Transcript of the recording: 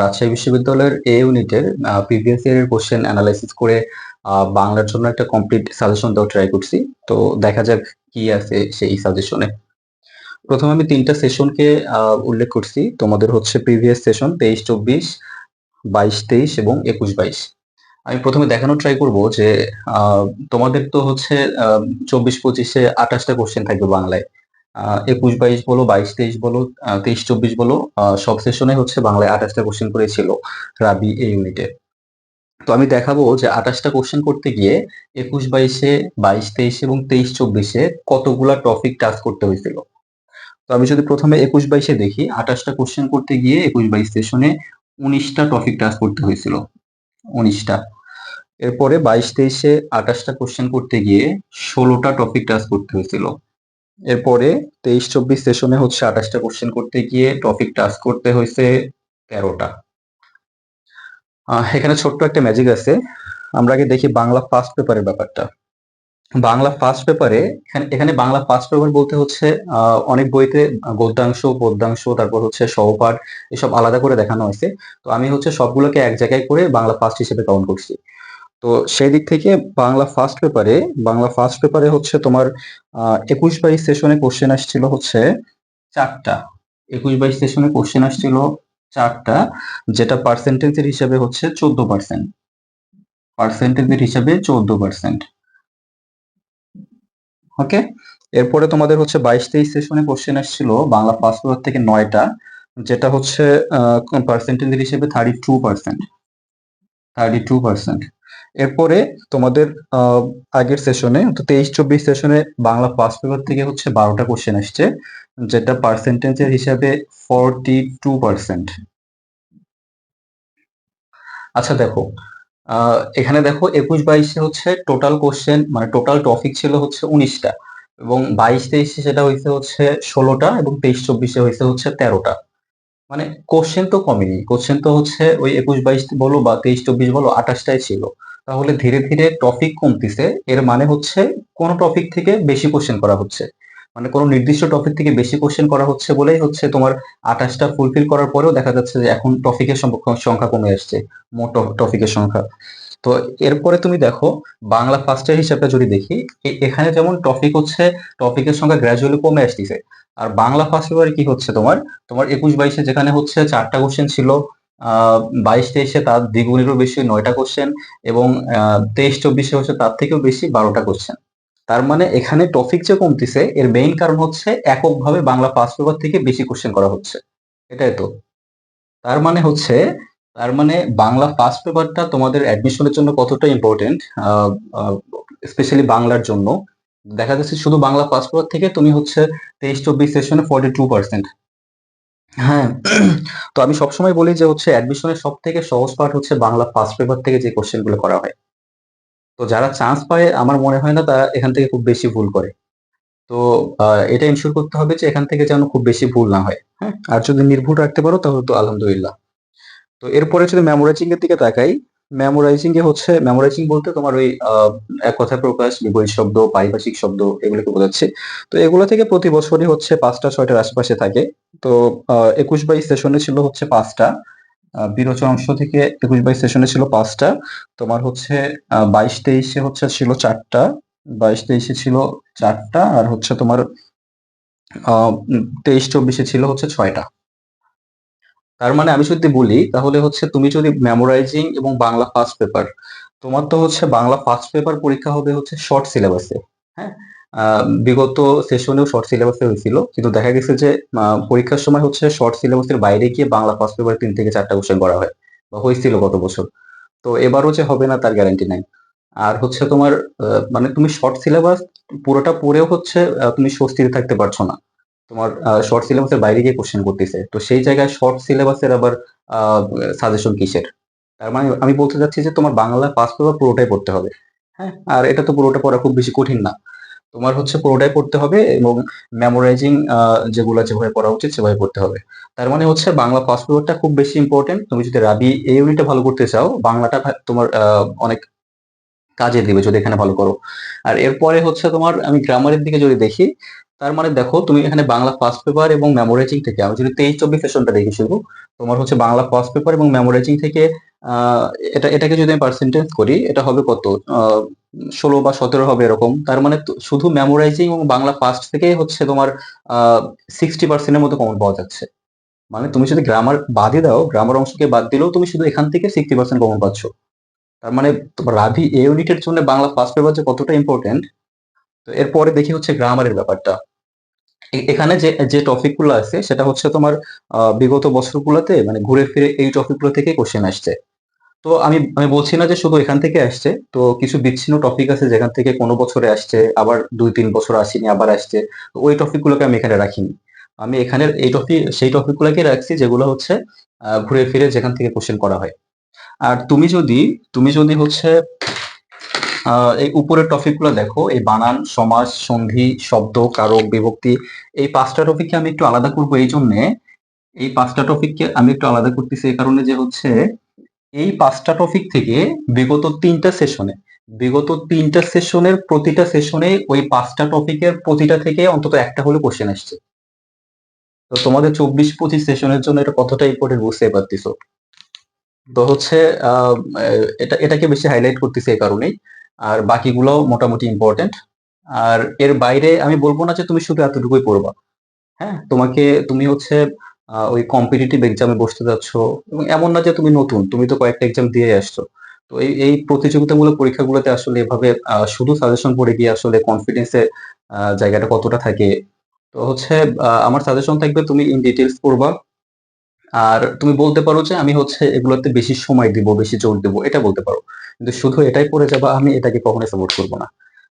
রাজশাহী বিশ্ববিদ্যালয়ের এ ইউনিটের প্রিভিয়াস ইয়ারের কোশ্চেন অ্যানালাইসিস করে বাংলার জন্য একটা কমপ্লিট সাজেশন দেওয়ার ট্রাই করছি। তো দেখা যাক কি আছে সেই সাজেশনে প্রথমে আমি তিনটা সেশনকে উল্লেখ করছি। তোমাদের হচ্ছে প্রিভিয়াস সেশন তেইশ, চব্বিশ, বাইশ, তেইশ এবং একুশ, বাইশ। আমি প্রথমে দেখানোর ট্রাই করব যে তোমাদের তো হচ্ছে চব্বিশ, পঁচিশে আঠাশটা কোশ্চেন থাকবে বাংলায়। একুশ বাইশ বলো, বাইশ তেইশ বলো তেইশ চব্বিশ বলো সব সেশনে হচ্ছে বাংলায় আঠাশটা কোশ্চেন করেছিল রাবি এই ইউনিটে তো আমি দেখাবো যে আঠাশটা কোশ্চেন করতে গিয়ে একুশ বাইশে, বাইশ তেইশ এবং তেইশ চব্বিশে কতগুলা টপিক টাচ করতে হয়েছিল। তো আমি যদি প্রথমে একুশ বাইশে দেখি, আঠাশটা কোশ্চেন করতে গিয়ে একুশ বাইশ সেশনে উনিশটা টপিক টাচ করতে হয়েছিল। উনিশটা। এরপরে বাইশ তেইশে আঠাশটা কোশ্চেন করতে গিয়ে ষোলোটা টপিক টাচ করতে হয়েছিল। এরপরে তেইশ, চব্বিশ সেশনে হচ্ছে আঠাশটা কোশ্চেন করতে গিয়ে টপিক টাচ করতে হয়েছে তেরোটা। এখানে ছোট্ট একটা ম্যাজিক আছে। আমরা আগে দেখি বাংলা ফার্স্ট পেপারের ব্যাপারটা। বাংলা ফার্স্ট পেপারে এখানে বাংলা ফার্স্ট পেপার বলতে হচ্ছে অনেক বইতে গদ্যাংশ, পদ্যাংশ, তারপর হচ্ছে সহপাঠ, এসব আলাদা করে দেখানো হয়েছে। তো আমি হচ্ছে সবগুলোকে এক জায়গায় করে বাংলা ফার্স্ট হিসেবে কাউন্ট করছি। তো সেই দিক থেকে বাংলা ফার্স্ট পেপারে বাংলা ফার্স্ট পেপারে হচ্ছে তোমার একুশ বাইশ সেশনে কোশ্চেন আসছিল হচ্ছে চারটা। একুশ বাইশ সেশনে কোশ্চেন আসছিল চারটা, যেটা পার্সেন্টেজের হিসাবে হচ্ছে চোদ্দ পার্সেন্ট পার্সেন্টেজের হিসাবে চোদ্দ পার্সেন্ট ওকে এরপরে তোমাদের হচ্ছে বাইশ তেইশ সেশনে কোশ্চেন আসছিল, বাংলা ফার্স্ট পেপার থেকে নয়টা, যেটা হচ্ছে পার্সেন্টেজের হিসেবে thirty two percent thirty two percent এরপরে তোমাদের আগের সেশনে তেইশ চব্বিশ সেশনে বাংলা ফার্স্ট পেপার থেকে হচ্ছে বারোটা কোশ্চেন আসছে, যেটা পার্সেন্টেজের হিসাবে ফোরটি টু পার্সেন্ট আচ্ছা দেখো এখানে দেখো একুশ বাইশে হচ্ছে টোটাল কোশ্চেন মানে টোটাল টপিক ছিল হচ্ছে উনিশটা এবং বাইশ তেইশে সেটা হয়েছে হচ্ছে ষোলোটা এবং তেইশ চব্বিশে হয়েছে হচ্ছে তেরোটা। মানে কোশ্চেন তো কমেনি কোশ্চেন তো হচ্ছে ওই একুশ বাইশ বলো বা তেইশ চব্বিশ বলো আঠাশটাই ছিল। তাহলে ধীরে ধীরে টপিক কমতিছে। এর মানে হচ্ছে কোন টপিক থেকে বেশি কোশ্চেন করা হচ্ছে। মানে কোনো নির্দিষ্ট টপিক থেকে বেশি কোশ্চেন করা হচ্ছে বলেই হচ্ছে তোমার আঠাশটা ফুলফিল করার পরেও দেখা যাচ্ছে যে এখন টপিকের সংখ্যা কমে আসছে মোট টপিকের সংখ্যা। তো এরপরে তুমি দেখো, বাংলা ফার্স্টের হিসাবে যদি দেখি এখানে যেমন টপিক হচ্ছে টপিকের সংখ্যা গ্র্যাজুয়ালি কমে আসতেছে। আর বাংলা ফার্স্ট পেপারে কি হচ্ছে তোমার? তোমার একুশ বাইশে যেখানে হচ্ছে চারটা কোশ্চেন ছিল বাইশ তেইশে তার দ্বিগুণেরও বেশি নয়টা কোশ্চেন এবং তেইশ চব্বিশে হচ্ছে তার থেকেও বেশি বারোটা কোশ্চেন তার মানে এখানে টপিক যে কমতিছে, এর মেইন কারণ হচ্ছে এককভাবে বাংলা ফার্স্ট পেপার থেকে বেশি কোশ্চেন করা হচ্ছে। এটাই তো। তার মানে হচ্ছে, তার মানে বাংলা ফার্স্ট পেপারটা তোমাদের অ্যাডমিশনের জন্য কতটা ইম্পর্টেন্ট স্পেশালি বাংলার জন্য? দেখা যাচ্ছে শুধু বাংলা ফার্স্ট পেপার থেকে তুমি হচ্ছে তেইশ চব্বিশ সেশনে ফর্টি টু পার্সেন্ট হ্যাঁ। তো আমি সবসময় বলি যে হচ্ছে অ্যাডমিশনের সব থেকে সহজ পাঠ হচ্ছে বাংলা ফার্স্ট পেপার থেকে যে কোশ্চেনগুলো করা হয়। তো যারা চান্স পায়, আমার মনে হয় না তারা এখান থেকে খুব বেশি ভুল করে। তো এটা ইনশিওর করতে হবে যে এখান থেকে যেন খুব বেশি ভুল না হয় হ্যাঁ। আর যদি নির্ভুল রাখতে পারো তাহলে তো আলহামদুলিল্লাহ। তো এরপরে যদি মেমোরাইজিং এর দিকে তাকাই মেমোরাইজিং এ হচ্ছে মেমোরাইজিং বলতে তোমার ওই এক কথায় প্রকাশ, বিপরীত শব্দ পারিভাষিক শব্দ এগুলোকে বোঝাচ্ছে। তো এগুলো থেকে প্রতি বছরই হচ্ছে পাঁচটা, ছয়টার আশেপাশে থাকে। তো একুশ বাইশ সেশনে ছিল হচ্ছে পাঁচটা। বিরোচন অংশ থেকে একুশ বাইশ সেশনে ছিল পাঁচটা। তোমার হচ্ছে বাইশ তেইশে হচ্ছে ছিল চারটা। বাইশ তেইশে ছিল চারটা। আর হচ্ছে তোমার, আহ, তেইশ চব্বিশে ছিল হচ্ছে ছয়টা। তার মানে আমি যদি বলি, তাহলে হচ্ছে তুমি যদি মেমোরাইজিং এবং বাংলা ফার্স্ট পেপার তোমার তো হচ্ছে বাংলা ফার্স্ট পেপার পরীক্ষা হবে হচ্ছে শর্ট সিলেবাসে হ্যাঁ? বিগত সেশনেও শর্ট সিলেবাসে হয়েছিল, কিন্তু দেখা গেছে যে পরীক্ষার সময় হচ্ছে শর্ট সিলেবাসের বাইরে গিয়ে বাংলা ফার্স্ট পেপার তিন থেকে চারটা কোশ্চেন করা হয়, বা হয়েছিল গত বছর। তো এবারও যে হবে না, তার গ্যারান্টি নাই। আর হচ্ছে তোমার মানে তুমি শর্ট সিলেবাস পুরোটা পড়েও হচ্ছে তুমি স্বস্তিতে থাকতে পারছ না। তোমার শর্ট সিলেবাসের বাইরে গিয়ে কোশ্চেন করতেছে। তো সেই জায়গায় শর্ট সিলেবাসের আবার সাজেশন কিসের? তার মানে আমি বলতে চাচ্ছি যে তোমার বাংলা পাস পেপার পুরোটাই পড়তে হবে। হ্যাঁ আর এটা তো পুরোটা পড়া খুব বেশি কঠিন না। তোমার হচ্ছে পুরোটাই পড়তে হবে এবং মেমোরাইজিং যেগুলো যেভাবে পড়া উচিত সেভাবে পড়তে হবে। তার মানে হচ্ছে বাংলা ফার্স্ট পেপারটা খুব বেশি ইম্পর্টেন্ট তুমি যদি রাবি এই ইউনিটটা ভালো করতে চাও, বাংলাটা তোমার অনেক কাজে দিবে যদি এখানে ভালো করো। আর এরপরে হচ্ছে তোমার আমি গ্রামারের দিকে যদি দেখি তার মানে দেখো, তুমি এখানে বাংলা ফার্স্ট পেপার এবং মেমোরাইজিং থেকে, আমি যদি তেইশ চব্বিশ সেশনটা দেখি শুধু, তোমার হচ্ছে বাংলা ফার্স্ট পেপার এবং মেমোরাইজিং থেকে এটা, এটাকে যদি আমি পার্সেন্টেজ করি, এটা হবে কত? ষোলো বা সতেরো হবে এরকম। তার মানে শুধু মেমোরাইজিং এবং বাংলা ফার্স্ট থেকে হচ্ছে তোমার সিক্সটি পার্সেন্টের মতো কমন পাওয়া যাচ্ছে। মানে তুমি যদি গ্রামার বাদই দাও গ্রামার অংশকে বাদ দিলেও তুমি শুধু এখান থেকে সিক্সটি পার্সেন্ট কমন পাচ্ছ। তার মানে তোমার রাভি এ ইউনিটের জন্য বাংলা ফার্স্ট পেপার যে কতটা ইম্পর্টেন্ট তো এরপরে দেখি হচ্ছে গ্রামারের ব্যাপারটা। এখানে যে যে টপিকগুলো আছে, সেটা হচ্ছে তোমার বিগত বছরগুলোতে মানে ঘুরে ফিরে এই টপিকগুলো থেকে কোশ্চেন আসছে। তো আমি আমি বলছি না যে শুধু এখান থেকে আসছে, তো কিছু বিচ্ছিন্ন টপিক আছে যেখান থেকে কোনো বছরে আসছে, আবার দুই তিন বছর আসেনি, আবার আসছে ওই টপিক গুলোকে আমি এখানে রাখিনি। আমি এখানে এই টপিক সেই টপিক গুলোকে রাখছি যেগুলো হচ্ছে ঘুরে ফিরে যেখান থেকে কোশ্চেন করা হয়। আর তুমি যদি তুমি যদি হচ্ছে এই উপরের টপিকগুলো দেখো, এই বানান, সমাজ, সন্ধি, শব্দ কারক বিভক্তি, এই পাঁচটা টপিককে আমি একটু আলাদা করব এই জন্যে। এই পাঁচটা টপিককে আমি একটু আলাদা করতেছি এই কারণে যে হচ্ছে, এই পাঁচটা টপিক থেকে বিগত তিনটা সেশনে বিগত তিনটা সেশনের প্রতিটা সেশনে ওই পাঁচটা টপিকের প্রতিটা থেকে অন্তত একটা হলে কোশ্চেন আসছে। তো তোমাদের চব্বিশ পঁচিশ সেশনের জন্য এটা কতটা ইম্পর্টেন্ট বুঝতে পারতেছো? তো হচ্ছে এটা, এটাকে বেশি হাইলাইট করতেছি এই কারণেই। আর বাকিগুলো মোটামুটি ইম্পর্টেন্ট আর এর বাইরে আমি বলব না যে তুমি শুধু এতটুকুই পড়বা। হ্যাঁ তোমাকে, তুমি হচ্ছে ওই কম্পিটিটিভ এক্সামে বসতে যাচ্ছ এবং এমন না যে তুমি নতুন, তুমি তো কয়েকটা এক্সাম দিয়ে আসছো। তো এই এই প্রতিযোগিতামূলক পরীক্ষাগুলোতে আসলে এভাবে শুধু সাজেশন পড়ে গিয়ে আসলে কনফিডেন্সের জায়গাটা কতটা থাকে। তো হচ্ছে আমার সাজেশন থাকবে তুমি ইন ডিটেলস পড়বা। আর তুমি বলতে পারো যে আমি হচ্ছে এগুলোতে বেশি সময় দিব, বেশি জোর দিবো, এটা বলতে পারো। কিন্তু শুধু এটাই পড়ে যাবা, আমি এটাকে কখনোই সাপোর্ট করব না।